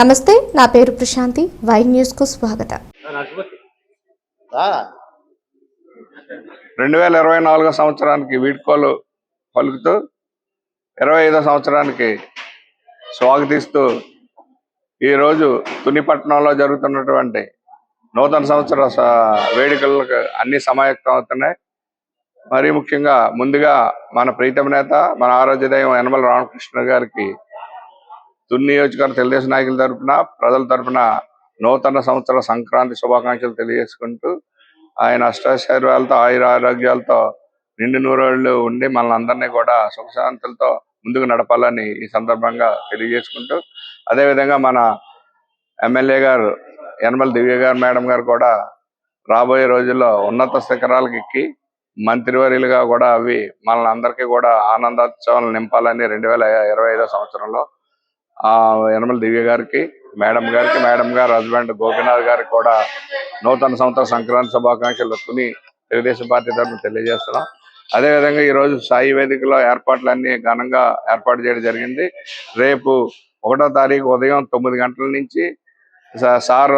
నమస్తే నా పేరు ప్రశాంతి. వై న్యూస్కు స్వాగతం. రెండు వేల ఇరవై నాలుగో సంవత్సరానికి వీడ్కోలు పలుకుతూ ఇరవై ఐదో సంవత్సరానికి స్వాగతిస్తూ ఈరోజు తునిపట్నంలో జరుగుతున్నటువంటి నూతన సంవత్సర వేడుకలకు అన్ని సమాయత్తం అవుతున్నాయి. మరీ ముఖ్యంగా ముందుగా మన ప్రీతమ నేత మన ఆరోగ్యదయం యనమల రామకృష్ణ గారికి తుని నియోజకవర్గ తెలుగుదేశం నాయకుల తరఫున ప్రజల తరపున నూతన సంవత్సర సంక్రాంతి శుభాకాంక్షలు తెలియజేసుకుంటూ ఆయన అష్టాశైర్యాలతో ఆయుర ఆరోగ్యాలతో నిండు నూరేళ్ళు ఉండి మనల్ని అందరినీ కూడా సుఖశాంతులతో ముందుకు నడపాలని ఈ సందర్భంగా తెలియజేసుకుంటూ అదేవిధంగా మన ఎమ్మెల్యే గారు యనమల దివ్య గారు మేడం గారు కూడా రాబోయే రోజుల్లో ఉన్నత శిఖరాలకు ఎక్కి మంత్రివర్యులుగా కూడా అవి మనల్ని అందరికీ కూడా ఆనందోత్సవాలు నింపాలని రెండు వేల ఇరవై ఐదో సంవత్సరంలో యనమల దివ్య గారికి మేడం గారికి మేడం గారు హస్బెండ్ గోపీనాథ్ గారికి కూడా నూతన సంవత్సర సంక్రాంతి శుభాకాంక్షలు తుని తెలుగుదేశం పార్టీ తరఫున తెలియజేస్తున్నాం. అదేవిధంగా ఈ రోజు సాయి వేదికలో ఏర్పాట్లన్నీ ఘనంగా ఏర్పాటు చేయడం జరిగింది. రేపు ఒకటో తారీఖు ఉదయం తొమ్మిది గంటల నుంచి సార్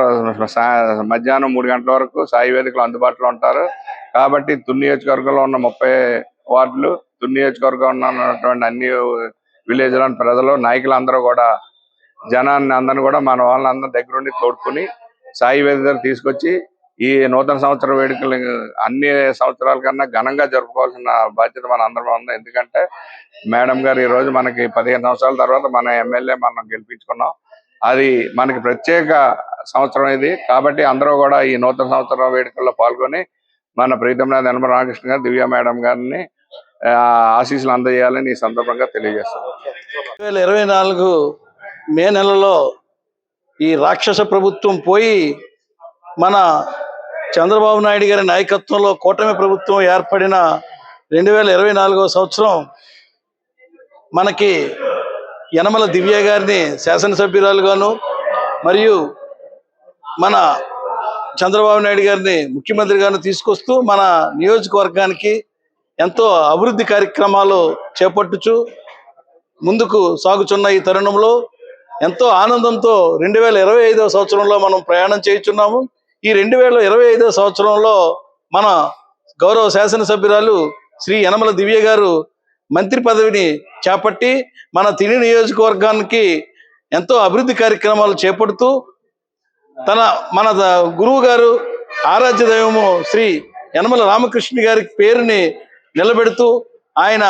మధ్యాహ్నం మూడు గంటల వరకు సాయి వేదికలో అందుబాటులో ఉంటారు. కాబట్టి తుని నియోజకవర్గంలో ఉన్న ముప్పై వార్డులు తుని నియోజకవర్గంలో ఉన్నటువంటి అన్ని విలేజ్లోని ప్రజలు నాయకులు అందరూ కూడా జనాన్ని అందరిని కూడా మన వాళ్ళని దగ్గరుండి తోడుకుని సాయి వేదికలు దగ్గర తీసుకొచ్చి ఈ నూతన సంవత్సర వేడుకలు అన్ని సంవత్సరాల కన్నా ఘనంగా జరుపుకోవాల్సిన బాధ్యత మన అందరం ఉంది. ఎందుకంటే మేడం గారు ఈ రోజు మనకి పదిహేను సంవత్సరాల తర్వాత మన ఎమ్మెల్యే మనం గెలిపించుకున్నాం. అది మనకి ప్రత్యేక సంవత్సరం ఇది. కాబట్టి అందరూ కూడా ఈ నూతన సంవత్సర వేడుకల్లో పాల్గొని మన ప్రీతంనాథ్ యనమ రామకృష్ణ గారు దివ్య మేడం గారిని ఆశీస్సులు అందజేయాలని ఈ సందర్భంగా తెలియజేస్తాను. రెండు వేల ఇరవై నాలుగు మే నెలలో ఈ రాక్షస ప్రభుత్వం పోయి మన చంద్రబాబు నాయుడు గారి నాయకత్వంలో కూటమి ప్రభుత్వం ఏర్పడిన రెండు వేల ఇరవై నాలుగో సంవత్సరం మనకి యనమల దివ్య గారిని శాసనసభ్యురాలుగాను మరియు మన చంద్రబాబు నాయుడు గారిని ముఖ్యమంత్రిగాను తీసుకొస్తూ మన నియోజకవర్గానికి ఎంతో అభివృద్ధి కార్యక్రమాలు చేపట్టుచు ముందుకు సాగుచున్న ఈ తరుణంలో ఎంతో ఆనందంతో రెండు వేల ఇరవై ఐదవ సంవత్సరంలో మనం ప్రయాణం చేయుచున్నాము. ఈ రెండు వేల ఇరవై ఐదవ సంవత్సరంలో మన గౌరవ శాసనసభ్యురాలు శ్రీ యనమల దివ్య గారు మంత్రి పదవిని చేపట్టి మన తిని నియోజకవర్గానికి ఎంతో అభివృద్ధి కార్యక్రమాలు చేపడుతూ తన మన గురువు గారు ఆరాధ్య దైవము శ్రీ యనమల రామకృష్ణ గారి పేరుని నిలబెడుతూ ఆయన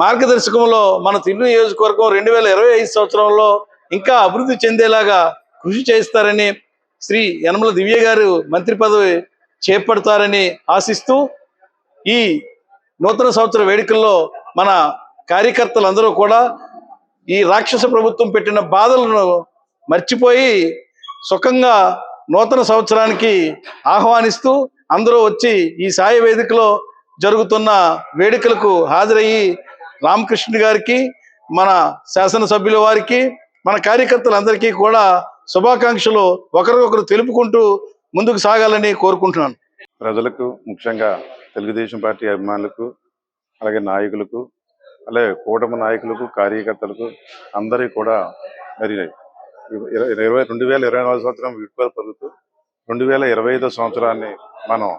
మార్గదర్శకంలో మన తిరుగు నియోజకవర్గం రెండు వేల ఇరవై ఐదు సంవత్సరంలో ఇంకా అభివృద్ధి చెందేలాగా కృషి చేస్తారని శ్రీ యనమల దివ్య గారు మంత్రి పదవి చేపడతారని ఆశిస్తూ ఈ నూతన సంవత్సర వేడుకల్లో మన కార్యకర్తలందరూ కూడా ఈ రాక్షస ప్రభుత్వం పెట్టిన బాధలను మర్చిపోయి సుఖంగా నూతన సంవత్సరానికి ఆహ్వానిస్తూ అందరూ వచ్చి ఈ సాయి వేదికలో జరుగుతున్న వేడుకలకు హాజరయ్యి రామకృష్ణ గారికి మన శాసనసభ్యుల వారికి మన కార్యకర్తలందరికీ కూడా శుభాకాంక్షలు ఒకరికొకరు తెలుపుకుంటూ ముందుకు సాగాలని కోరుకుంటున్నాను. ప్రజలకు ముఖ్యంగా తెలుగుదేశం పార్టీ అభిమానులకు అలాగే నాయకులకు అలాగే కూటమి నాయకులకు కార్యకర్తలకు అందరికీ కూడా మరి ఇరవై రెండు వేల ఇరవై నాలుగు సంవత్సరం వీడ్కోలు పలుకుతూ రెండు వేల ఇరవై ఐదో సంవత్సరాన్ని మనం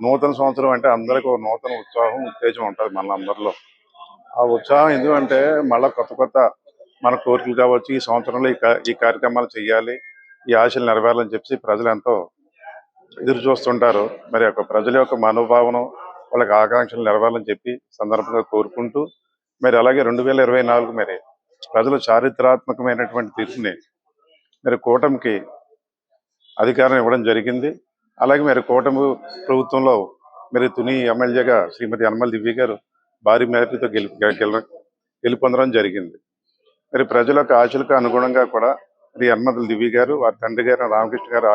నూతన సంవత్సరం అంటే అందరికీ ఒక నూతన ఉత్సాహం ఉత్తేజం ఉంటుంది మన అందరిలో. ఆ ఉత్సాహం ఎందుకంటే మళ్ళీ కొత్త కొత్త మన కోరికలు కావచ్చు ఈ సంవత్సరంలో ఈ ఈ కార్యక్రమాలు చేయాలి ఈ ఆశలు నెరవేరాలని చెప్పి ప్రజలు ఎంతో ఎదురు చూస్తుంటారు. మరి యొక్క ప్రజల యొక్క మనోభావన వాళ్ళకి ఆకాంక్షలు నెరవేరాలని చెప్పి సందర్భంగా కోరుకుంటూ మరి అలాగే రెండు వేల ఇరవై నాలుగు మరి ప్రజలు చారిత్రాత్మకమైనటువంటి తీర్పుని మరి కూటమికి అధికారం ఇవ్వడం జరిగింది. అలాగే మరి కూటమి ప్రభుత్వంలో మరి తుని ఎమ్మెల్యేగా శ్రీమతి యనమల దివ్య గారు భారీ మేరతో గెలు గెల- గెలుపొందడం జరిగింది. మరి ప్రజల యొక్క ఆశలకు అనుగుణంగా కూడా మరి యనమల దివ్య గారు వారి తండ్రి గారు రామకృష్ణ గారు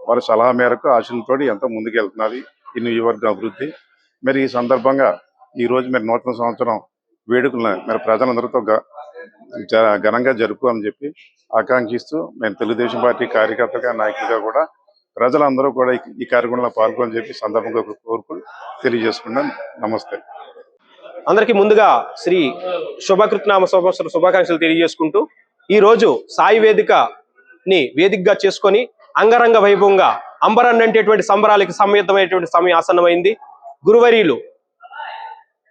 వారి సలహా మేరకు ఆశలతో ఎంతో ముందుకెళ్తున్నది ఈ నియోజకవర్గం అభివృద్ధి. మరి ఈ సందర్భంగా ఈ రోజు మరి నూతన సంవత్సరం వేడుకలను మరి ప్రజలందరితో ఘనంగా జరుపుకోవాలని చెప్పి ఆకాంక్షిస్తూ మేము తెలుగుదేశం పార్టీ కార్యకర్తగా నాయకులుగా కూడా ప్రజలందరూ కూడా ఈ- కార్యక్రమంలో పాల్గొని చెప్పి సందర్భంగా కోరుకుని తెలియజేసుకున్నాను నమస్తే. అందరికీ ముందుగా శ్రీ శుభకృత్నామ సంవత్సర శుభాకాంక్షలు తెలియజేసుకుంటూ ఈ రోజు సాయి వేదికని వేదికగా చేసుకొని అంగరంగ వైభవంగా అంబరన్ అంటేటువంటి సంబరాలకి సమయుద్ధమైనటువంటి సమయం ఆసన్నమైంది. గురువరీలు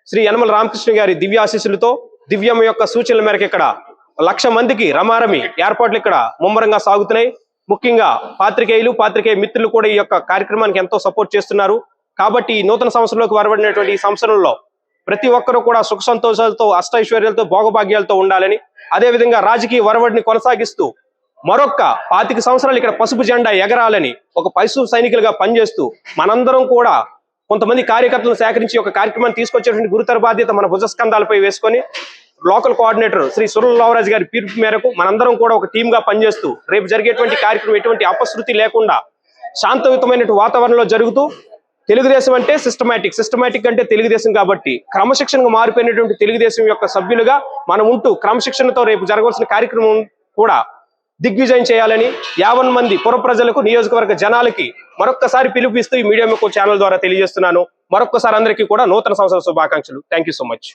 శ్రీ యనమల రామకృష్ణ గారి దివ్యాశీస్సులతో దివ్యం యొక్క సూచనల మేరకు ఇక్కడ లక్ష మందికి రమారమి ఏర్పాట్లు ఇక్కడ ముమ్మరంగా సాగుతున్నాయి. ముఖ్యంగా పాత్రికేయులు పాత్రికేయ మిత్రులు కూడా ఈ యొక్క కార్యక్రమానికి ఎంతో సపోర్ట్ చేస్తున్నారు. కాబట్టి ఈ నూతన సంవత్సరంలోకి వరబడినటువంటి ఈ సంవత్సరంలో ప్రతి ఒక్కరూ కూడా సుఖ సంతోషాలతో అష్టైశ్వర్యాలతో భోగభాగ్యాలతో ఉండాలని అదేవిధంగా రాజకీయ వరవడిని కొనసాగిస్తూ మరొక్క పాతిక సంవత్సరాలు ఇక్కడ పసుపు జెండా ఎగరాలని ఒక పశు సైనికులుగా పనిచేస్తూ మనందరం కూడా కొంతమంది కార్యకర్తలను సేకరించి ఒక కార్యక్రమాన్ని తీసుకొచ్చేటువంటి గురుతర బాధ్యత మన భుజస్కంధాలపై వేసుకొని లోకల్ కోఆర్డినేటర్ శ్రీ సురల్ రావరాజు గారి పిలుపు మేరకు మనందరం కూడా ఒక టీమ్గా పనిచేస్తూ రేపు జరిగేటువంటి కార్యక్రమం ఎటువంటి అపశృతి లేకుండా శాంతయుతమైన వాతావరణంలో జరుగుతూ తెలుగుదేశం అంటే సిస్టమేటిక్ సిస్టమేటిక్ అంటే తెలుగుదేశం కాబట్టి క్రమశిక్షణగా మారిపోయినటువంటి తెలుగుదేశం యొక్క సభ్యులుగా మనం ఉంటూ క్రమశిక్షణతో రేపు జరగవలసిన కార్యక్రమం కూడా దిగ్విజయం చేయాలని యావన్ మంది పుర ప్రజలకు నియోజకవర్గ జనాలకి మరొక్కసారి పిలుపిస్తూ ఈ మీడియా ఛానల్ ద్వారా తెలియజేస్తున్నాను. మరొక్కసారి అందరికీ కూడా నూతన సంవత్సర శుభాకాంక్షలు. Thank so much